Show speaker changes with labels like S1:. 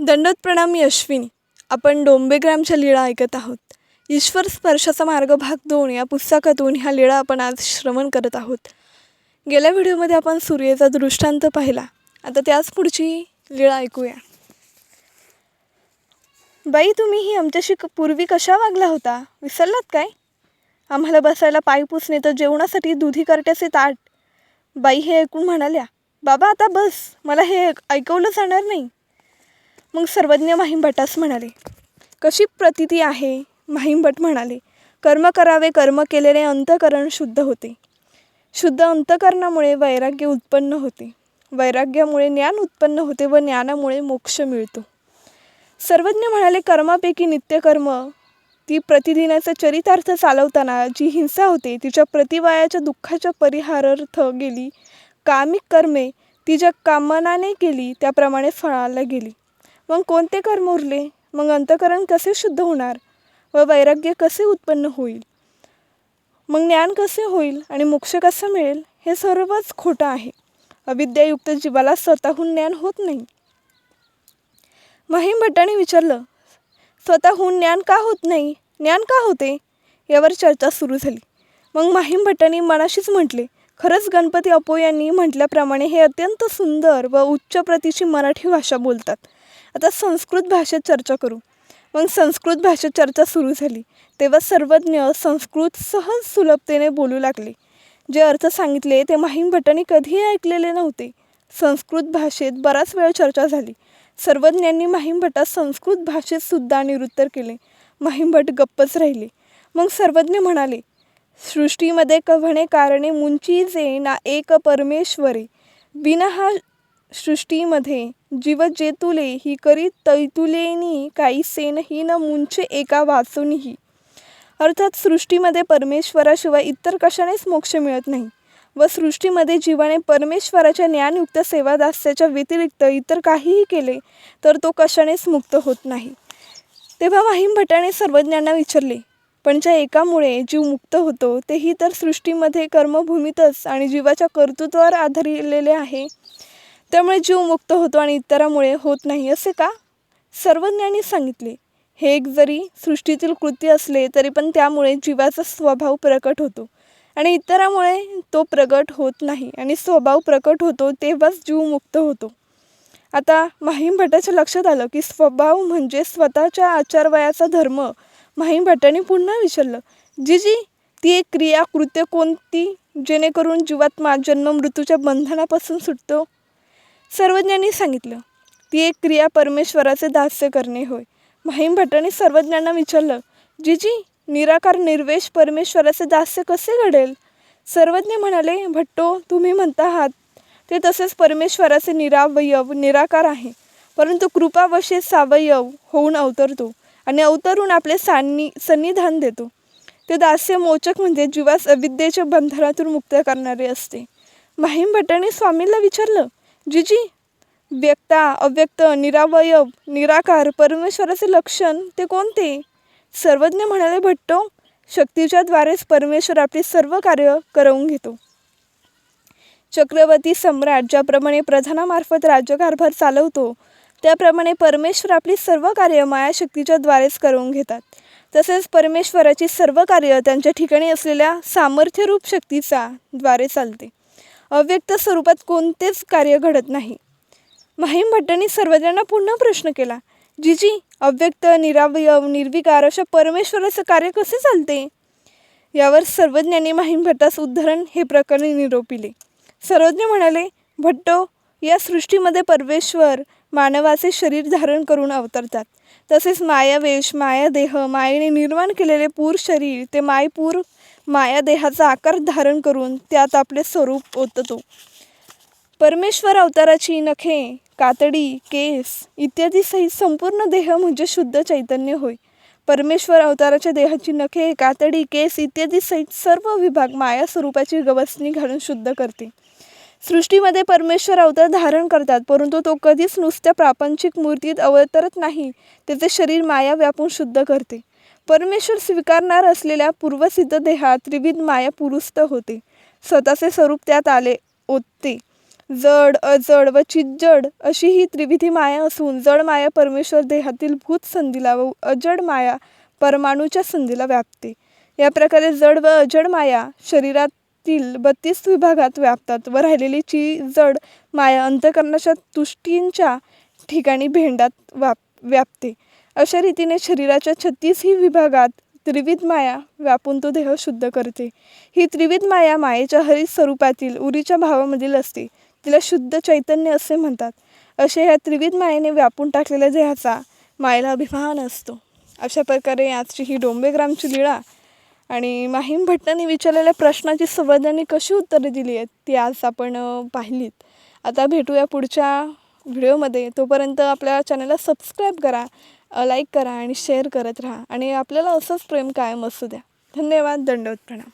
S1: दंडोत प्रणाम मी अश्विनी आपण डोंबेग्रामच्या लीळा ऐकत आहोत. ईश्वर स्पर्शाचा मार्ग भाग दोन या पुस्तकातून ह्या लीळा आपण आज श्रवण करत आहोत. गेल्या व्हिडिओमध्ये आपण सूर्याचा दृष्टांत पाहिला. आता त्याच पुढची लीळा ऐकूया. बाई तुम्ही ही आमच्याशी क- पूर्वी कशा वागला होता? विसरलात काय? आम्हाला बसायला पाय पुसणे तर जेवणासाठी दुधी करट्याचे ताट. बाई हे ऐकून म्हणाल्या बाबा आता बस. मला हे ऐक- ऐकवलं जाणार नाही. मग सर्वज्ञ माहीमभटास म्हणाले कशी प्रतिती आहे माहीमभट म्हणाले कर्म करावे कर्म केलेले अंतकरण शुद्ध होते. शुद्ध अंतकरणामुळे वैराग्य उत्पन्न होते. वैराग्यामुळे ज्ञान उत्पन्न होते व ज्ञानामुळे मोक्ष मिळतो. सर्वज्ञ म्हणाले कर्मापैकी नित्यकर्म ती प्रतिदिनाचा चरितार्थ चालवताना जी हिंसा होते तिच्या प्रतिवायाच्या दुःखाच्या परिहारार्थ गेली. कामिक कर्मे ती ज्या कामनाने केली त्याप्रमाणे फळाला गेली. मग कोणते कर्म उरले? मग अंतकरण कसे शुद्ध होणार? व वैराग्य कसे उत्पन्न होईल? मग ज्ञान कसे होईल आणि मोक्ष कसा मिळेल? हे सर्वच खोटं आहे. अविद्यायुक्त जीवाला स्वतःहून ज्ञान होत नाही. महिम भट्टाने विचारलं स्वतःहून ज्ञान का होत नाही? ज्ञान का होते? यावर चर्चा सुरू झाली. मग माहीम भट्टाने मनाशीच म्हटले खरंच गणपती अपो यांनी म्हटल्याप्रमाणे हे अत्यंत सुंदर व उच्च प्रतीची मराठी भाषा बोलतात. आता संस्कृत भाषेत चर्चा करू. मग संस्कृत भाषेत चर्चा सुरू झाली. तेव्हा सर्वज्ञ संस्कृत सहज सुलभतेने बोलू लागले. जे अर्थ सांगितले ते माहीम भट्टांनी कधीही ऐकलेले नव्हते. संस्कृत भाषेत बराच वेळ चर्चा झाली. सर्वज्ञांनी माहीम भट्टास संस्कृत भाषेत सुद्धा निरुत्तर केले. माहीम भट गप्पच राहिले. मग सर्वज्ञ म्हणाले सृष्टीमध्ये कव्हणे कारणे मुंची जे ना एक परमेश्वरे. विना हा सृष्टीमध्ये जीव जेतुले ही करी तैतुलेनी काही सेनही न मुंचे एका वाचूनही. अर्थात सृष्टीमध्ये परमेश्वराशिवाय इतर कशानेच मोक्ष मिळत नाही व सृष्टीमध्ये जीवाने परमेश्वराच्या ज्ञानयुक्त सेवादास्याच्या व्यतिरिक्त इतर काहीही केले तर तो कशानेच मुक्त होत नाही. तेव्हा माहीम भटाने सर्वज्ञांना विचारले पण ज्या एकामुळे जीव मुक्त होतो तेही तर सृष्टीमध्ये कर्मभूमीतच आणि जीवाच्या कर्तृत्वावर आधारलेले आहे. त्यामुळे जीव मुक्त होतो आणि इतरामुळे होत नाही असे का? सर्वज्ञांनी सांगितले. हे एक जरी सृष्टीतील कृती असले तरी पण त्यामुळे जीवाचा स्वभाव प्रकट होतो. आणि इतरामुळे तो प्रगट होत नाही आणि स्वभाव प्रकट होतो तेव्हाच जीव मुक्त होतो. आता माहीम भटाच्या लक्षात आलं की स्वभाव म्हणजे स्वतःच्या आचारवयाचा धर्म. माहीम भटाने पुन्हा विचारलं जी जी ती एक क्रिया कृत्य कोणती जेणेकरून जीवात्मा जन्म मृत्यूच्या बंधनापासून सुटतो? सर्वज्ञांनी सांगितलं ती एक क्रिया परमेश्वराचे दास्य करणे होय. माहीम भटाने सर्वज्ञांना विचारलं जी जी निराकार निर्वेश परमेश्वराचे दास्य कसे घडेल? सर्वज्ञ म्हणाले भट्टो तुम्ही म्हणता आहात ते तसेच परमेश्वराचे निरावयव निराकार आहे परंतु कृपावशे सावयव होऊन अवतरतो आणि अवतरून आपले सान्नी सन्निधान देतो. ते दास्य मोचक म्हणजे जीवास अविद्येच्या बंधनातून मुक्त करणारे असते. माहीम भट्टाने स्वामींना विचारलं जीजी व्यक्ता अव्यक्त निरावयव निराकार परमेश्वराचे लक्षण ते कोणते? सर्वज्ञ म्हणाले भट्टो शक्तीच्या द्वारेच परमेश्वर आपली सर्व कार्य करवून घेतो. चक्रवर्ती सम्राट ज्याप्रमाणे प्रधानामार्फत राज्यकारभार चालवतो त्याप्रमाणे परमेश्वर आपली सर्व कार्य मायाशक्तीच्या द्वारेच करवून घेतात. तसेच परमेश्वराची सर्व कार्य त्यांच्या ठिकाणी असलेल्या सामर्थ्यरूप शक्तीचा द्वारे चालते. अव्यक्त स्वरूपात कोणतेच कार्य घडत नाही. माहीम भट्टांनी सर्वजणांना पुन्हा प्रश्न केला जीजी अव्यक्त निरावयव निर्विकार अशा परमेश्वराचं कार्य कसे चालते? यावर सर्वज्ञांनी माहीम भट्टास उद्धरण हे प्रकरण निरोपिले. सर्वज्ञ म्हणाले भट्टो या सृष्टीमध्ये परमेश्वर मानवाचे शरीर धारण करून अवतरतात. तसेच मायावेश मायादेह मायेने निर्माण केलेले पूर शरीर ते मायपूर मायादेहाचा आकार धारण करून त्यात आपले स्वरूप ओततो. परमेश्वर अवताराची नखे कातडी केस इत्यादी सहित संपूर्ण देह म्हणजे शुद्ध चैतन्य होय. परमेश्वर अवताराच्या देहाची नखे कातडी केस इत्यादी सहित सर्व विभाग माया स्वरूपाची गवसणी घालून शुद्ध करते. सृष्टीमध्ये परमेश्वर अवतार धारण करतात परंतु तो कधीच नुसत्या प्रापंचिक मूर्तीत अवतरत नाही. त्याचे शरीर माया व्यापून शुद्ध करते. परमेश्वर स्वीकारणार असलेल्या पूर्वसिद्ध देहात त्रिविध माया पुरुस्त होते. स्वतःचे स्वरूप त्यात आले ओतते जड अजड व चिज्जड अशी ही त्रिविधी माया असून जड माया परमेश्वर देहातील भूत संधीला व अजड माया परमाणूच्या संधीला व्यापते. या प्रकारे जड व अजड माया शरीरातील बत्तीस विभागात व्यापतात व राहिलेली ची जड माया अंतकरणाच्या तुष्टींच्या ठिकाणी भेंडात व्याप व्यापते. अशा रीतीने शरीराच्या छत्तीसही विभागात त्रिविध माया व्यापून तो देह शुद्ध करते. ही त्रिविध माया मायेच्या हरित स्वरूपातील उरीच्या भावामधील असते. तिला शुद्ध चैतन्य असे म्हणतात. असे ह्या त्रिविध मायेने व्यापून टाकलेल्या देहाचा मायेला अभिमान असतो. अशा प्रकारे आजची ही डोंबेग्रामची लीळा आणि माहीम भट्टाने विचारलेल्या प्रश्नाची संवादाने कशी उत्तरे दिली आहेत ती आज आपण पाहिलीत. आता भेटूया पुढच्या व्हिडिओमध्ये. तोपर्यंत आपल्या चॅनलला सबस्क्राईब करा. लाईक करा आणि शेअर करत राहा. आणि आपल्याला असंच प्रेम कायम असू द्या. धन्यवाद दंडवत प्रणाम.